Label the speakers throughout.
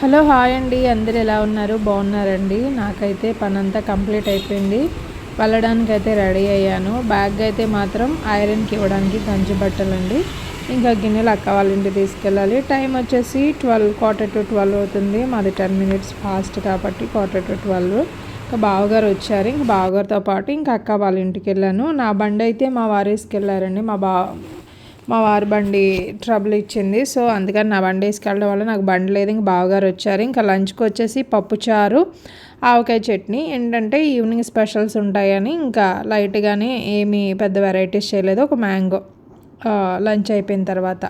Speaker 1: Hello hi అండి అందరు ఎలా ఉన్నారు? బాగున్నారండి? నాకైతే పని అంతా కంప్లీట్ అయిపోయింది. వెళ్ళడానికి అయితే రెడీ అయ్యాను. బ్యాగ్ అయితే మాత్రం ఐరన్కి ఇవ్వడానికి గంజి బట్టలండి. ఇంకా గిన్నెలు అక్క వాళ్ళ ఇంటికి తీసుకెళ్ళాలి. టైం వచ్చేసి ట్వెల్వ్ క్వార్టర్ టు ట్వెల్వ్ అవుతుంది. మాది టెన్ మినిట్స్ ఫాస్ట్ కాబట్టి క్వార్టర్ టు ట్వెల్వ్. ఇంకా బావగారు వచ్చారు. ఇంకా బావగారితో పాటు ఇంకా అక్క వాళ్ళ ఇంటికి వెళ్ళాను. నా బండి అయితే మా వారు వేసుకెళ్ళారండి మా బా మా వారి బండి ట్రబుల్ ఇచ్చింది. సో అందుకని నా బండి వేసుకెళ్ళడం వల్ల నాకు బండి లేదు. ఇంక బావగారు వచ్చారు. ఇంకా లంచ్కి వచ్చేసి పప్పుచారు ఆవకాయ చట్నీ ఏంటంటే ఈవినింగ్ స్పెషల్స్ ఉంటాయని ఇంకా లైట్గానే ఏమీ పెద్ద వెరైటీస్ చేయలేదు. ఒక మ్యాంగో లంచ్ అయిపోయిన తర్వాత.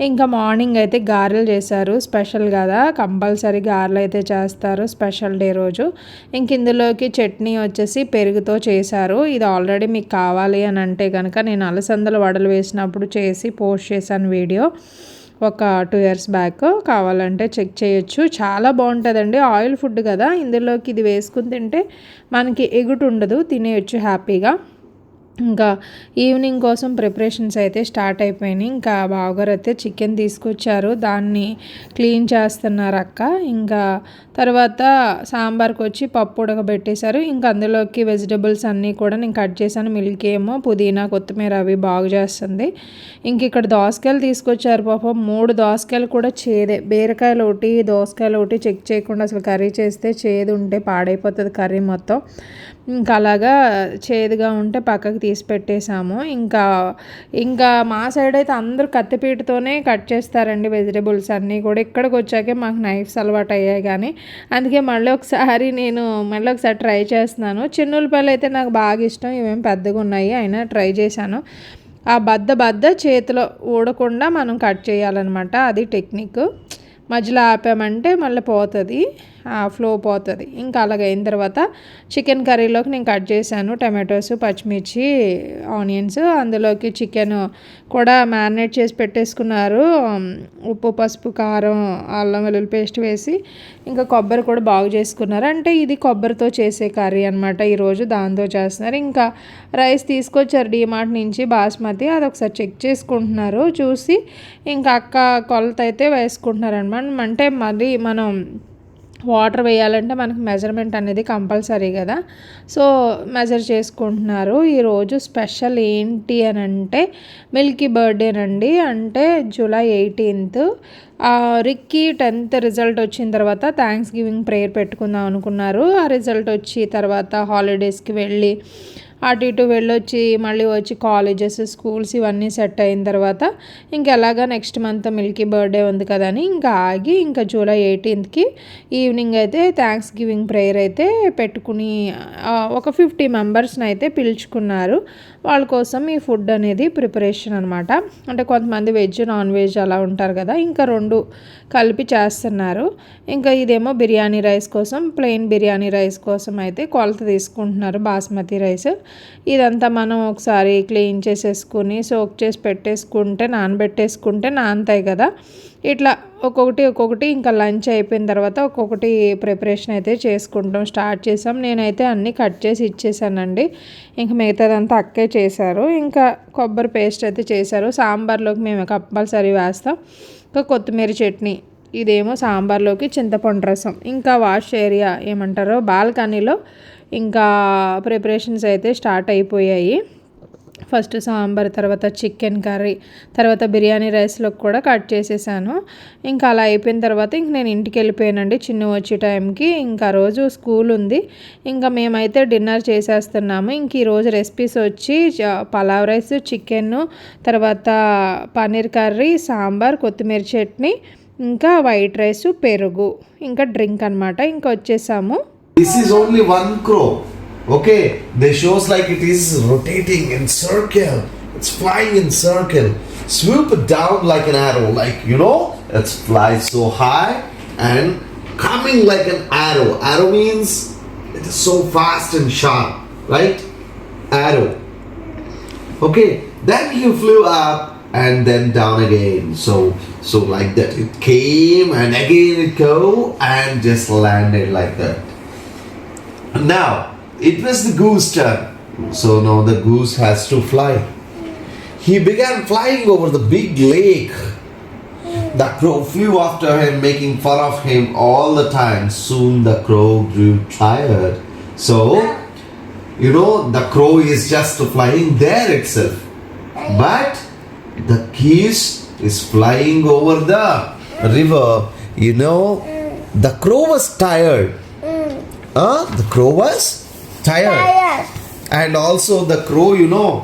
Speaker 1: ఇంకా మార్నింగ్ అయితే గారెలు చేశారు. స్పెషల్ కదా. కంపల్సరీ గారెలు అయితే చేస్తారు. స్పెషల్ డే రోజు. ఇంక ఇందులోకి చట్నీ వచ్చేసి పెరుగుతో చేశారు. ఇది ఆల్రెడీ మీకు కావాలి అని అంటే కనుక నేను అలసందలు వడలు వేసినప్పుడు చేసి పోస్ట్ చేశాను వీడియో. ఒక టూ ఇయర్స్ బ్యాక్. కావాలంటే చెక్ చేయొచ్చు. చాలా బాగుంటుందండి. ఆయిల్ ఫుడ్ కదా. ఇందులోకి ఇది వేసుకుని తింటే మనకి ఎగుటు ఉండదు. తినేయచ్చు హ్యాపీగా. ఇంకా ఈవినింగ్ కోసం ప్రిపరేషన్స్ అయితే స్టార్ట్ అయిపోయినాయి. ఇంకా బావగారు అయితే చికెన్ తీసుకొచ్చారు. దాన్ని క్లీన్ చేస్తున్నారు అక్క. ఇంకా తర్వాత సాంబార్కి వచ్చి పప్పు ఉడకబెట్టేశారు. ఇంకా అందులోకి వెజిటబుల్స్ అన్నీ కూడా నేను కట్ చేశాను. మిల్క్ ఏమో పుదీనా కొత్తిమీర అవి బాగు చేస్తుంది. ఇంక ఇక్కడ దోసకాయలు తీసుకొచ్చారు పాపం. మూడు దోసకాయలు కూడా చేదే. బీరకాయలు ఒకటి దోసకాయలు ఒకటి చెక్ చేయకుండా అసలు కర్రీ చేస్తే చేదు ఉంటే పాడైపోతుంది కర్రీ మొత్తం. ఇంకా అలాగా చేదుగా ఉంటే పక్కకు తీసి పెట్టేశాము. ఇంకా ఇంకా మా సైడ్ అయితే అందరూ కత్తిపీటతోనే కట్ చేస్తారండి వెజిటేబుల్స్ అన్నీ కూడా. ఇక్కడికి వచ్చాకే మాకు నైఫ్స్ అలవాటు అయ్యాయి కానీ అందుకే మళ్ళీ ఒకసారి నేను మళ్ళీ ఒకసారి ట్రై చేస్తున్నాను. చిన్న ఉల్లిపాయలు అయితే నాకు బాగా ఇష్టం ఇవేం పెద్దగా ఉన్నాయి అయినా ట్రై చేశాను. ఆ బద్ద బద్ద చేతిలో ఊడకుండా మనం కట్ చేయాలన్నమాట అది టెక్నిక్ మధ్యలో ఆపామంటే మళ్ళీ పోతుంది. ఫ్లో పోతుంది. ఇంకా అలాగ అయిన తర్వాత చికెన్ కర్రీలోకి నేను కట్ చేశాను. టమాటోస్ పచ్చిమిర్చి ఆనియన్స్ అందులోకి చికెన్ కూడా మ్యారినేట్ చేసి పెట్టేసుకున్నారు. ఉప్పు పసుపు కారం అల్లం వెల్లుల్లి పేస్ట్ వేసి ఇంకా కొబ్బరి కూడా బాగు చేసుకున్నారు. అంటే ఇది కొబ్బరితో చేసే కర్రీ అనమాట ఈరోజు దాంతో చేస్తున్నారు. ఇంకా రైస్ తీసుకొచ్చారు డిమార్ట్ నుంచి బాస్మతి. అది ఒకసారి చెక్ చేసుకుంటున్నారు. చూసి ఇంకా అక్క కొలత అయితే వేసుకుంటున్నారు అనమాట అంటే మళ్ళీ మనం వాటర్ వేయాలంటే మనకు మెజర్మెంట్ అనేది కంపల్సరీ కదా. సో మెజర్ చేసుకుంటున్నారు. ఈరోజు స్పెషల్ ఏంటి అని అంటే మిల్కీ బర్త్డేనండి అంటే July eighteenth. Ricky tenth result వచ్చిన తర్వాత థ్యాంక్స్ గివింగ్ ప్రేయర్ పెట్టుకుందాం అనుకున్నారు. ఆ రిజల్ట్ వచ్చి తర్వాత హాలిడేస్కి వెళ్ళి అటు ఇటు వెళ్ళొచ్చి మళ్ళీ వచ్చి కాలేజెస్ స్కూల్స్ ఇవన్నీ సెట్ అయిన తర్వాత ఇంకెలాగా నెక్స్ట్ మంత్ మిల్కీ బర్త్డే ఉంది కదా అని ఇంకా ఆగి ఇంకా జూలై ఎయిటీన్త్కి ఈవినింగ్ అయితే థ్యాంక్స్ గివింగ్ ప్రేయర్ అయితే పెట్టుకుని ఒక ఫిఫ్టీ మెంబర్స్ని అయితే పిలుచుకున్నారు. వాళ్ళ కోసం ఈ ఫుడ్ అనేది ప్రిపరేషన్ అనమాట అంటే కొంతమంది వెజ్ నాన్ వెజ్ అలా ఉంటారు కదా ఇంకా రెండు కలిపి చేస్తున్నారు. ఇంకా ఇదేమో బిర్యానీ రైస్ కోసం ప్లెయిన్ బిర్యానీ రైస్ కోసం అయితే కొలత తీసుకుంటున్నారు బాస్మతి రైస్. ఇదంతా మనం ఒకసారి క్లీన్ చేసేసుకుని సోక్ చేసి పెట్టేసుకుంటే నానబెట్టేసుకుంటే నానతాయి కదా. ఇట్లా ఒక్కొక్కటి ఒక్కొక్కటి ఇంకా లంచ్ అయిపోయిన తర్వాత ఒక్కొక్కటి ప్రిపరేషన్ అయితే చేసుకుంటాం. స్టార్ట్ చేసాం. నేనైతే అన్నీ కట్ చేసి ఇచ్చేసానండి. ఇంకా మిగతాదంతా అక్కే చేశారు. ఇంకా కొబ్బరి పేస్ట్ అయితే చేశారు. సాంబార్లోకి మేము కంపల్సరీ వేస్తాం. ఇంకా కొత్తిమీర చట్నీ ఇదేమో సాంబార్లోకి చింతపండు రసం. ఇంకా వాష్ ఏరియా ఏమంటారో బాల్కనీలో ఇంకా ప్రిపరేషన్స్ అయితే స్టార్ట్ అయిపోయాయి. ఫస్ట్ సాంబార్ తర్వాత చికెన్ కర్రీ తర్వాత బిర్యానీ రైస్లో కూడా కట్ చేసేసాను. ఇంకా అలా అయిపోయిన తర్వాత ఇంక నేను ఇంటికి వెళ్ళిపోయానండి చిన్న వచ్చే టైంకి. ఇంకా రోజు స్కూల్ ఉంది. ఇంకా మేమైతే డిన్నర్ చేసేస్తున్నాము. ఇంక ఈరోజు రెసిపీస్ వచ్చి పలావ్ రైస్ చికెన్ తర్వాత పన్నీర్ కర్రీ సాంబార్ కొత్తిమీర చట్నీ ఇంకా వైట్ రైస్ పెరుగు ఇంకా డ్రింక్ అనమాట ఇంకా వచ్చేసాము.
Speaker 2: This is only one crow Okay, they shows like it is rotating in circle. It's flying in circle. Swoop down like an arrow, like you know, it's flies so high and coming like an arrow. Arrow means it is so fast and sharp, right? Arrow. Okay, then he flew up and then down again. So so like that. It came and again it go and just landed like that. Now, it was the goose turn. So now the goose has to fly. He began flying over the big lake. The crow flew after him, making fun of him all the time. Soon the crow grew tired. So, you know, the crow is just flying there itself. But the geese is flying over the river. You know, the crow was tired. Mm. Huh? The crow was tired. And also the crow, you know,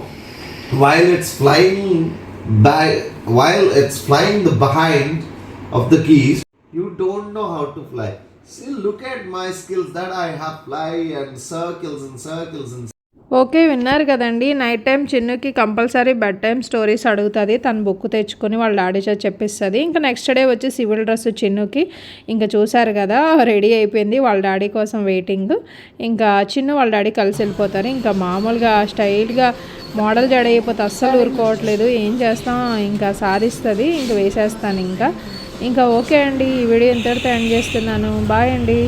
Speaker 2: while it's flying by while it's flying the behind of the geese, you don't know how to fly. See, look at my skills that I have fly and circles and circles and
Speaker 1: okay విన్నారు కదండి. Night time చిన్నుకి compulsory bed time stories అడుగుతుంది. తను book తెచ్చుకొని వాళ్ళ daddy చేత చెప్పిస్తుంది. ఇంకా నెక్స్ట్ డే వచ్చి సివిల్ డ్రెస్ చిన్నుకి ఇంకా చూశారు కదా రెడీ అయిపోయింది వాళ్ళ డాడీ కోసం వెయిటింగ్. ఇంకా చిన్ను వాళ్ళ డాడీ కలిసి వెళ్ళిపోతారు. ఇంకా మామూలుగా స్టైల్గా మోడల్ జడ అయిపోతే అస్సలు ఊరుకోవట్లేదు. ఏం చేస్తాం? ఇంకా సాధిస్తుంది. ఇంకా వేసేస్తాను ఇంకా. ఇంకా ఓకే అండి. ఈ వీడియో ఇంతటితో ఎండ్ చేస్తున్నాను. బాయ్ అండి.